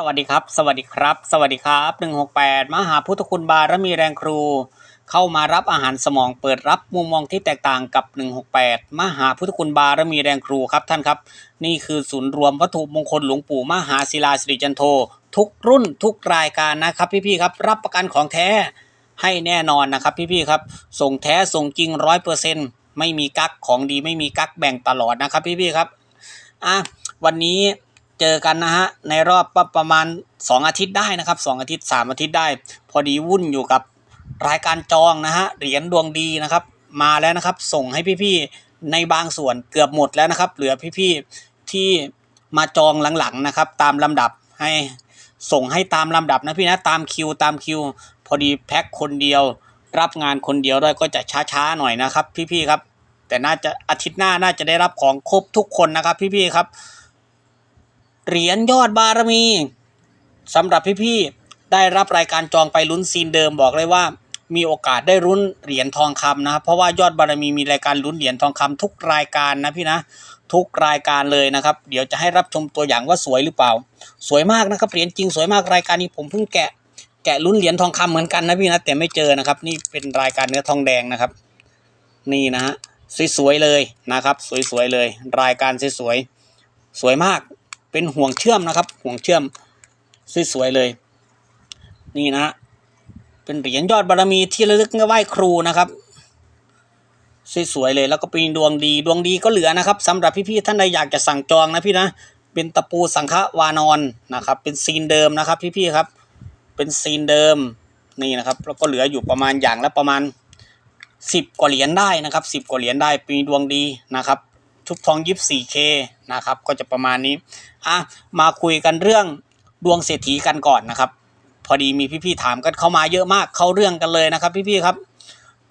สวัสดีครับ สวัสดีครับ สวัสดีครับ 168 มหาพุทธคุณบารมีแรงครู เข้ามารับอาหารสมองเปิดรับมุมมองที่แตกต่างกับ 168 มหาพุทธคุณบารมีแรงครูครับท่านครับ นี่คือศูนย์รวมวัตถุมงคลหลวงปู่มหาศิลาสิริจันโท ทุกรุ่นทุกรายการนะครับพี่ๆครับ รับประกันของแท้ให้แน่นอนนะครับพี่ๆครับ ส่งแท้ส่งจริงร้อยเปอร์เซ็นต์ไม่มีกักของดีไม่มีกักแบ่งตลอดนะครับพี่ๆครับอะวันนี้ เจอกันนะฮะในรอบประมาณ 2 อาทิตย์ได้นะครับ 2 อาทิตย์ 3 อาทิตย์ได้ พอดีวุ่นอยู่กับรายการจองนะฮะเหรียญดวงดีนะครับ มาแล้วนะครับ ส่งให้พี่ๆในบางส่วนเกือบหมดแล้วนะครับ เหลือพี่ๆที่มาจองหลังๆนะครับ ตามลำดับให้ส่งให้ตามลำดับนะพี่นะตามคิวตามคิว พอดีแพ็คคนเดียว รับงานคนเดียวด้วยก็จะช้าๆหน่อยนะครับ พี่ๆครับ แต่น่าจะอาทิตย์หน้าน่าจะได้รับของครบทุกคนนะครับ พี่ๆครับ เหรียญยอดบารมีสำหรับพี่ๆได้รับรายการจองไปลุ้นซีนเดิมบอกเลยว่า มีโอกาสได้ลุ้นเหรียญทองคำนะครับเพราะว่ายอดบารมีมีรายการลุ้นเหรียญทองคำทุกรายการนะพี่นะทุกรายการเลยนะครับ เดี๋ยวจะให้รับชมตัวอย่างว่าสวยหรือเปล่า สวยมากนะครับเหรียญจริงสวยมากรายการนี้ผมเพิ่งแกะแกะลุ้นเหรียญทองคำเหมือนกันนะพี่นะแต่ไม่เจอนะครับ นี่เป็นรายการเนื้อทองแดงนะครับ นี่นะฮะสวยๆเลยนะครับ สวยๆเลย รายการสวยๆสวยมาก เป็นห่วงเชื่อมนะครับ ห่วงเชื่อมสวยๆเลย นี่นะเป็นเหรียญยอดบารมีที่ระลึกไหว้ครูนะครับสวยๆเลยแล้วก็เป็นดวงดีดวงดีก็เหลือนะครับสำหรับพี่ๆท่านใดอยากจะสั่งจองนะพี่นะเป็นตะปูสังฆวานอนนะครับ เป็นซีนเดิมนะครับ พี่ๆครับ เป็นซีนเดิมนี่นะครับ แล้วก็เหลืออยู่ประมาณอย่างละประมาณสิบกว่าเหรียญได้นะครับสิบกว่าเหรียญได้ปีดวงดีนะครับ ชุบทองยิบ 4K นะครับ ก็จะประมาณนี้ อะ มาคุยกันเรื่องดวงเศรษฐีกันก่อนนะครับ พอดีมีพี่ๆถามกันเข้ามาเยอะมาก เข้าเรื่องกันเลยนะครับ พี่ๆครับ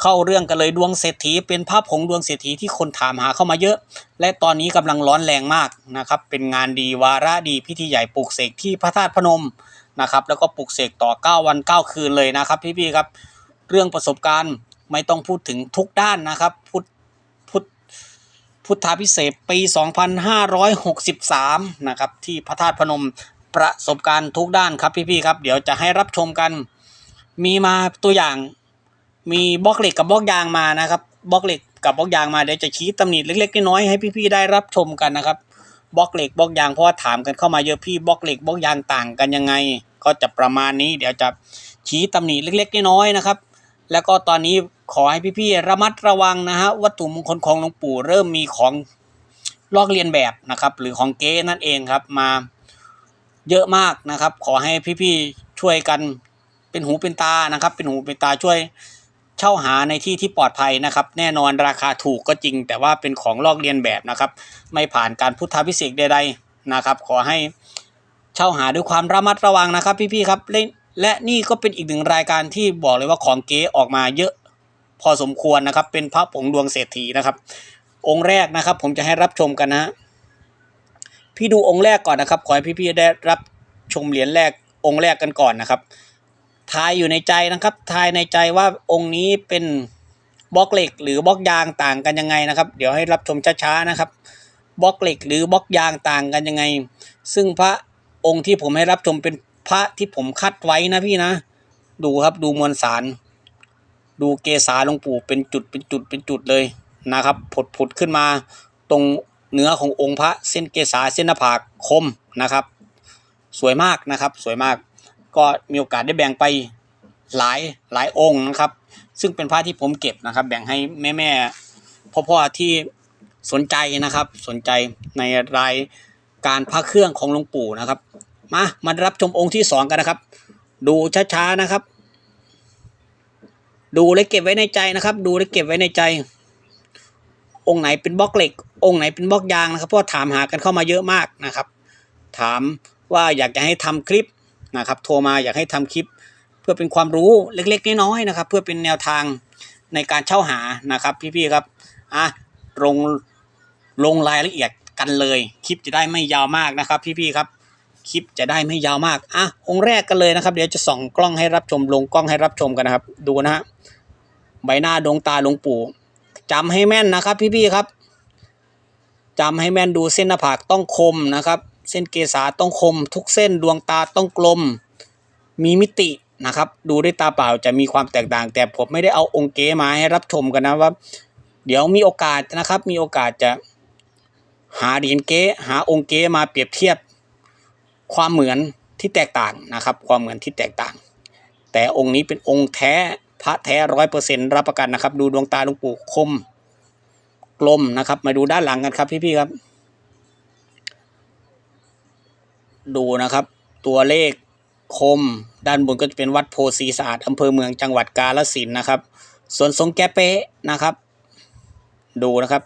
เข้าเรื่องกันเลยดวงเศรษฐี เป็นภาพผงดวงเศรษฐีที่คนถามหาเข้ามาเยอะ และตอนนี้กำลังร้อนแรงมากนะครับ เป็นงานดีวาระดีพิธีใหญ่ปลูกเสกที่พระธาตุพนมนะครับ แล้วก็ปลูกเสกต่อ 9 วัน 9 คืนเลยนะครับ พี่ๆครับ เรื่องประสบการณ์ไม่ต้องพูดถึงทุกด้านนะครับพุทธพุทธ พุทธาพิเศษกปี 2563 นะครับ ที่พระธาตุพนมประสบการณ์ทุกด้านครับพี่ๆครับ เดี๋ยวจะให้รับชมกัน มีมาตัวอย่าง มีบล็อกเหล็กกับบล็อกยางมานะครับบล็อกเหล็กกับบล็อกยางมาเดี๋ยวจะชี้ตำหนิเล็กๆน้อยๆให้พี่ๆได้รับชมกันนะครับบล็อกเหล็กบล็อกยางเพราะว่าถามกันเข้ามาเยอะพี่บล็อกเหล็กบล็อกยางต่างกันยังไง ก็จะประมาณนี้ เดี๋ยวจะชี้ตำหนิเล็กๆน้อยๆนะครับ แล้วก็ตอนนี้ขอให้พี่ๆระมัดระวังนะฮะวัตถุมงคลของหลวงปู่เริ่มมีของลอกเลียนแบบนะครับ หรือของเก๊นั่นเองครับมาเยอะมากนะครับ ขอให้พี่ๆช่วยกันเป็นหูเป็นตานะครับ เป็นหูเป็นตาช่วยเช่าหาในที่ที่ปลอดภัยนะครับ แน่นอนราคาถูกก็จริง แต่ว่าเป็นของลอกเลียนแบบนะครับ ไม่ผ่านการพุทธพิเศษใดๆนะครับ ขอให้เช่าหาด้วยความระมัดระวังนะครับ พี่ๆครับและ และนี่ก็เป็นอีกหนึ่งรายการที่บอกเลยว่าของเก๊ออกมาเยอะ พอสมควรนะครับ เป็นพระผงดวงเศรษฐีนะครับ องค์แรกนะครับ ผมจะให้รับชมกันนะฮะพี่ดูองค์แรกก่อนนะครับ ขอให้พี่ๆได้รับชมเหรียญแรกองค์แรกกันก่อนนะครับทายอยู่ในใจนะครับ ทายในใจว่าองค์นี้เป็นบล็อกเหล็กหรือบล็อกยางต่างกันยังไงนะครับ เดี๋ยวให้รับชมช้าๆนะครับบล็อกเหล็กหรือบล็อกยางต่างกันยังไง ซึ่งพระองค์ที่ผมให้รับชมเป็น พระที่ผมคัดไว้นะพี่นะ ดูครับดูมวลสาร ดูเกษาหลวงปู่เป็นจุดเป็นจุดเป็นจุดเลยนะครับ ผดผุดขึ้นมา ตรงเนื้อขององค์พระเส้นเกษาเส้นหน้าผากคมนะครับ สวยมากนะครับ สวยมาก ก็มีโอกาสได้แบ่งไปหลายหลายองค์นะครับ ซึ่งเป็นพระที่ผมเก็บนะครับ แบ่งให้แม่แม่พ่อพ่อที่สนใจนะครับ สนใจในรายการพระเครื่องของหลวงปู่นะครับ มามารับชมองค์ที่สองกันนะครับ ดูช้าๆนะครับ ดูและเก็บไว้ในใจนะครับ ดูและเก็บไว้ในใจ องค์ไหนเป็นบล็อกเหล็ก องค์ไหนเป็นบล็อกยางนะครับเพราะถามหากันเข้ามาเยอะมากนะครับ ถามว่าอยากจะให้ทำคลิปนะครับโทรมาอยากให้ทำคลิป เพื่อเป็นความรู้เล็กๆน้อยๆนะครับ เพื่อเป็นแนวทางในการเช่าหานะครับ พี่ๆครับอะลงลงรายละเอียดกันเลย คลิปจะได้ไม่ยาวมากนะครับ พี่ๆครับ คลิปจะได้ไม่ยาวมาก อะ องค์แรกกันเลยนะครับ เดี๋ยวจะส่องกล้องให้รับชม ลงกล้องให้รับชมกันนะครับ ดูนะฮะ ใบหน้าดวงตาหลวงปู่จำให้แม่นนะครับ พี่ๆครับจำให้แม่นดูเส้นหน้าผากต้องคมนะครับ เส้นเกษาต้องคม ทุกเส้นดวงตาต้องกลม มีมิตินะครับ ดูด้วยตาเปล่าจะมีความแตกต่าง แต่ผมไม่ได้เอาองค์เก๋มาให้รับชมกันนะว่า เดี๋ยวมีโอกาสนะครับ มีโอกาสจะหาเหรียญเก๋หาองค์เก๋มาเปรียบเทียบ ความเหมือนที่แตกต่างนะครับ ความเหมือนที่แตกต่าง แต่องค์นี้เป็นองค์แท้พระแท้ร้อยเปอร์เซ็นต์รับประกันนะครับ ดูดวงตาหลวงปู่คมกลมนะครับ มาดูด้านหลังกันครับพี่ๆครับ ดูนะครับ ตัวเลขคม ด้านบนก็จะเป็นวัดโพสีสะอาดอำเภอเมืองจังหวัดกาฬสินนะครับ ส่วนทรงแกเป๊ะนะครับ ดูนะครับ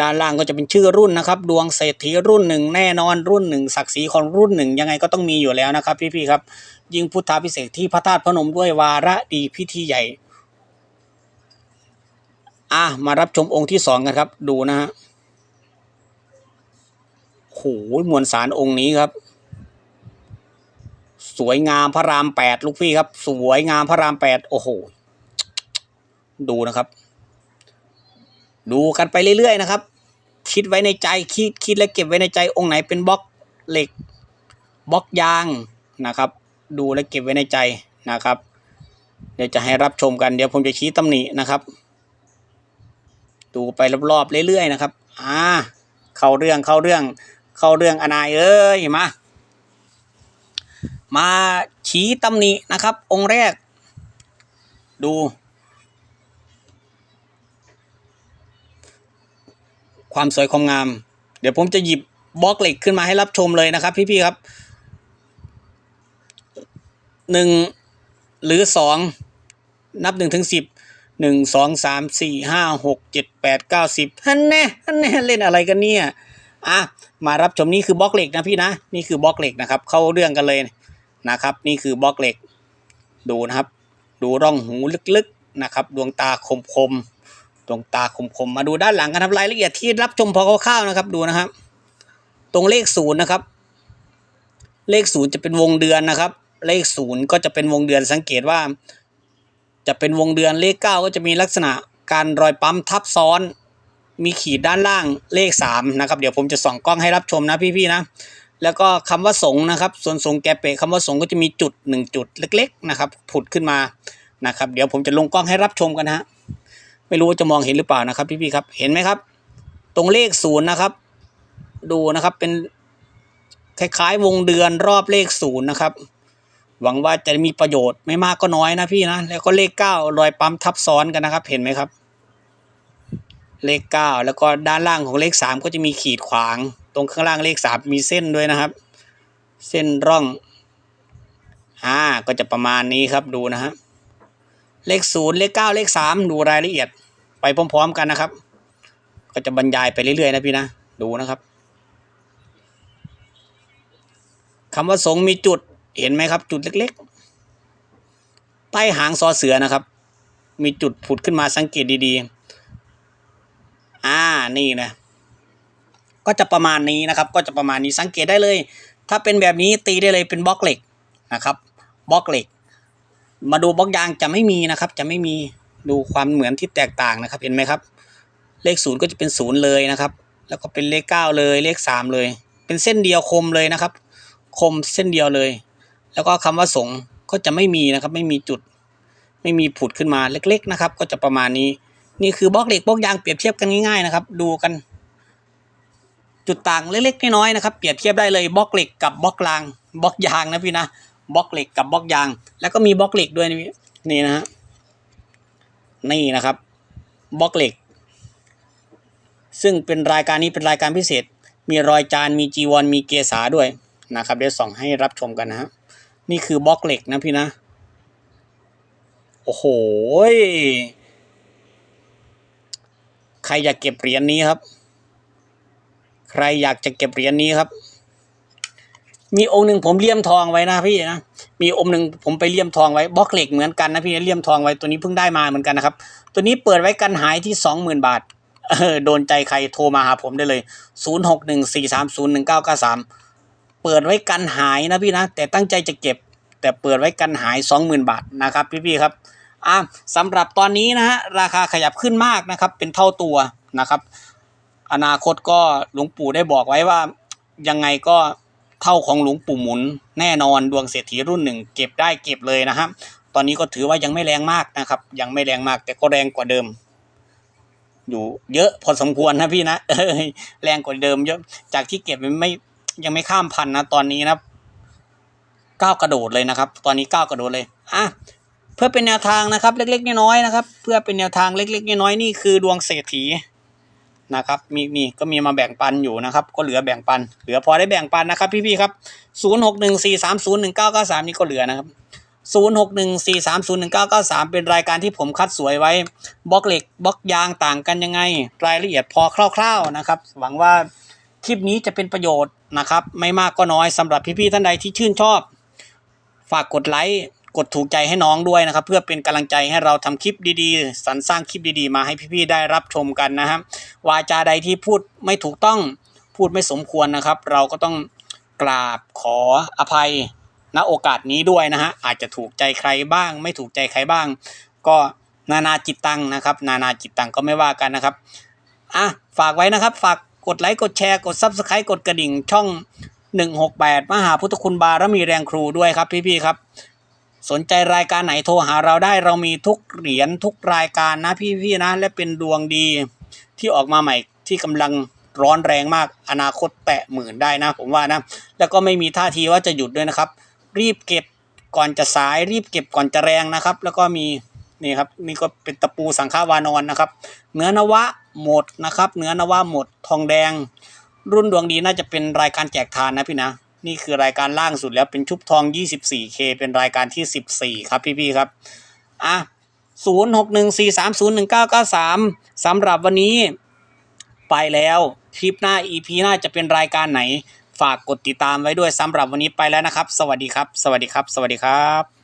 ด้านล่างก็จะเป็นชื่อรุ่นนะครับ ดวงเศรษฐีรุ่นหนึ่งแน่นอนรุ่นหนึ่งศักดิ์ศรีของรุ่นหนึ่งยังไงก็ต้องมีอยู่แล้วนะครับ พี่ๆครับ ยิ่งพุทธาพิเศษที่พระธาตุพนมด้วยวาระดีพิธีใหญ่ อะมารับชมองค์ที่สองกันครับ ดูนะฮะโหมวลสารองค์นี้ครับ สวยงามพระรามแปดลูกพี่ครับ สวยงามพระรามแปดโอ้โห ดูนะครับ ดูกันไปเรื่อยๆนะครับ คิดไว้ในใจคิดคิดและเก็บไว้ในใจองค์ไหนเป็นบล็อกเหล็กบล็อกยางนะครับ ดูและเก็บไว้ในใจนะครับ เดี๋ยวจะให้รับชมกันเดี๋ยวผมจะชี้ตำหนินะครับ ดูไปรอบๆเรื่อยๆนะครับอ่าเข้าเรื่องเข้าเรื่องเข้าเรื่องอนายเอ้ยมามาชี้ตำหนินะครับ องค์แรก ดู ความสวยความงาม เดี๋ยวผมจะหยิบบล็อกเหล็กขึ้นมาให้รับชมเลยนะครับ พี่ๆครับหนึ่งหรือสองนับหนึ่งถึงสิบหนึ่งสองสามสี่ห้าหกเจ็ดแปดเก้าสิบฮันแน่ฮันแน่เล่นอะไรกันเนี่ยอะมารับชมนี่คือบล็อกเหล็กนะพี่นะนี่คือบล็อกเหล็กนะครับ เข้าเรื่องกันเลยนะครับ นี่คือบล็อกเหล็ก ดูนะครับ ดูร่องหูลึกๆนะครับ ดวงตาคมๆ ดวงตาคมๆมาดูด้านหลังกันครับรายละเอียดที่รับชมพอคร่าวๆนะครับดูนะครับ ตรงเลขศูนย์นะครับ เลขศูนย์จะเป็นวงเดือนนะครับ เลขศูนย์ก็จะเป็นวงเดือนสังเกตว่า จะเป็นวงเดือนเลขเก้าก็จะมีลักษณะการรอยปั๊มทับซ้อน มีขีดด้านล่างเลขสามนะครับเดี๋ยวผมจะส่องกล้องให้รับชมนะพี่ๆนะแล้วก็คำว่าสงนะครับ ส่วนสงแกเปะคำว่าสงก็จะมีจุดหนึ่งจุดเล็ก ๆ นะครับ ผุดขึ้นมานะครับ เดี๋ยวผมจะลงกล้องให้รับชมกันนะฮะ ไม่รู้ว่าจะมองเห็นหรือเปล่านะครับพี่ๆครับเห็นไหมครับ ตรงเลขศูนย์นะครับ ดูนะครับเป็นคล้ายๆ วงเดือนรอบเลขศูนย์นะครับ หวังว่าจะมีประโยชน์ไม่มากก็น้อยนะพี่นะแล้วก็เลขเก้ารอยปั๊มทับซ้อนกันนะครับ เห็นไหมครับ เลขเก้าแล้วก็ด้านล่างของเลขสามก็จะมีขีดขวาง ตรงข้างล่างเลขสามมีเส้นด้วยนะครับ เส้นร่องอ่าก็จะประมาณนี้ครับดูนะฮะ เลขศูนย์เลขเก้าเลขสามดูรายละเอียดไปพร้อม ๆ กันนะครับ ก็จะบรรยายไปเรื่อยๆนะพี่นะ ดูนะครับคำว่าสงมีจุดเห็นไหมครับ จุดเล็กๆใต้หางซอเสือนะครับ มีจุดผุดขึ้นมาสังเกตดีๆ อ่านี่นะ ก็จะประมาณนี้นะครับ ก็จะประมาณนี้สังเกตได้เลย ถ้าเป็นแบบนี้ตีได้เลยเป็นบล็อกเหล็กนะครับบล็อกเหล็ก มาดูบล็อกยางจะไม่มีนะครับ จะไม่มีดูความเหมือนที่แตกต่างนะครับ เห็นไหมครับ เลขศูนย์ก็จะเป็นศูนย์เลยนะครับ แล้วก็เป็นเลขเก้าเลยเลขสามเลย เป็นเส้นเดียวคมเลยนะครับ คมเส้นเดียวเลย แล้วก็คำว่าสงก็จะไม่มีนะครับ ไม่มีจุด ไม่มีผุดขึ้นมาเล็ก ๆนะครับ ก็จะประมาณนี้ นี่คือบล็อกเหล็กบล็อกยางเปรียบเทียบกันง่ายๆนะครับ ดูกัน จุดต่างเล็กๆน้อยๆนะครับ เปรียบเทียบได้เลยบล็อกเหล็กกับบล็อกรางบล็อกยางนะพี่นะ บล็อกเหล็กกับบล็อกยาง แล้วก็มีบล็อกเหล็กด้วยนี่นี่นะฮะนี่นะครับบล็อกเหล็ก ซึ่งเป็นรายการนี้เป็นรายการพิเศษ มีรอยจานมีจีวรมีเกษาด้วยนะครับ เดี๋ยวส่องให้รับชมกันนะฮะนี่คือบล็อกเหล็กนะพี่นะ โอ้โหใครอยากเก็บเหรียญนี้ครับ ใครอยากจะเก็บเหรียญนี้ครับ มีองค์หนึ่งผมเลี่ยมทองไว้นะพี่นะ มีองค์หนึ่งผมไปเลี่ยมทองไว้บล็อกเหล็กเหมือนกันนะพี่เลี่ยมทองไว้ตัวนี้เพิ่งได้มาเหมือนกันนะครับ ตัวนี้เปิดไว้กันหายที่สองหมื่นบาทเออโดนใจใครโทรมาหาผมได้เลยศูนย์หกหนึ่งสี่สามศูนย์หนึ่งเก้าเก้าสามเปิดไว้กันหายนะพี่นะ แต่ตั้งใจจะเก็บ แต่เปิดไว้กันหายสองหมื่นบาทนะครับพี่ๆครับอะสำหรับตอนนี้นะฮะราคาขยับขึ้นมากนะครับ เป็นเท่าตัวนะครับ อนาคตก็หลวงปู่ได้บอกไว้ว่ายังไงก็ เท่าของหลวงปู่หมุนแน่นอนดวงเศรษฐีรุ่นหนึ่งเก็บได้เก็บเลยนะครับตอนนี้ก็ถือว่ายังไม่แรงมากนะครับ ยังไม่แรงมากแต่ก็แรงกว่าเดิม อยู่เยอะพอสมควรนะพี่นะแรงกว่าเดิมเยอะจากที่เก็บมันไม่ยังไม่ข้ามพันนะตอนนี้นะก้าวกระโดดเลยนะครับ ตอนนี้ก้าวกระโดดเลยอะเพื่อเป็นแนวทางนะครับ เล็กๆน้อยๆนะครับ เพื่อเป็นแนวทางเล็กๆน้อยๆนี่คือดวงเศรษฐี นะครับมีมีก็มีมาแบ่งปันอยู่นะครับ ก็เหลือแบ่งปัน เหลือพอได้แบ่งปันนะครับ พี่ๆครับศูนย์หกหนึ่งสี่สามศูนย์หนึ่งเก้าเก้าสามนี่ก็เหลือนะครับศูนย์หกหนึ่งสี่สามศูนย์หนึ่งเก้าเก้าสามเป็นรายการที่ผมคัดสวยไว้บล็อกเหล็กบล็อกยางต่างกันยังไง รายละเอียดพอคร่าว ๆนะครับ หวังว่าคลิปนี้จะเป็นประโยชน์นะครับ ไม่มากก็น้อยสำหรับพี่ๆท่านใดที่ชื่นชอบ ฝากกดไลค์ กดถูกใจให้น้องด้วยนะครับ เพื่อเป็นกำลังใจให้เราทำคลิปดีๆ สรรสร้างคลิปดีๆ มาให้พี่ๆได้รับชมกันนะครับวาจาใดที่พูดไม่ถูกต้องพูดไม่สมควรนะครับ เราก็ต้องกราบขออภัยณโอกาสนี้ด้วยนะฮะอาจจะถูกใจใครบ้าง ไม่ถูกใจใครบ้าง ก็นานาจิตตังนะครับ นานาจิตตังก็ไม่ว่ากันนะครับอะฝากไว้นะครับ ฝากกดไลค์กดแชร์กด Subscribe กดกระดิ่งช่อง 168 มหาพุทธคุณบารมีแรงครูด้วยครับพี่ๆครับ สนใจรายการไหนโทรหาเราได้เรามีทุกเหรียญทุกรายการนะพี่ๆนะ และเป็นดวงดีที่ออกมาใหม่ที่กำลังร้อนแรงมากอนาคตแตะหมื่นได้นะ ผมว่านะ แล้วก็ไม่มีท่าทีว่าจะหยุดด้วยนะครับ รีบเก็บก่อนจะสาย รีบเก็บก่อนจะแรงนะครับ แล้วก็มีนี่ครับนี่ก็เป็นตะปูสังฆาวานอนนะครับ เนื้อนวะหมดนะครับ เนื้อนวะหมดทองแดง รุ่นดวงดีน่าจะเป็นรายการแจกทานนะพี่นะ นี่คือรายการล่างสุดแล้วเป็นชุบทอง 24K เป็นรายการที่ 14 ครับพี่ๆครับ อะ 0614301993สำหรับวันนี้ ไปแล้วคลิปหน้า EP หน้าจะเป็นรายการไหน ฝากกดติดตามไว้ด้วยสำหรับวันนี้ไปแล้วนะครับ สวัสดีครับ สวัสดีครับ สวัสดีครับ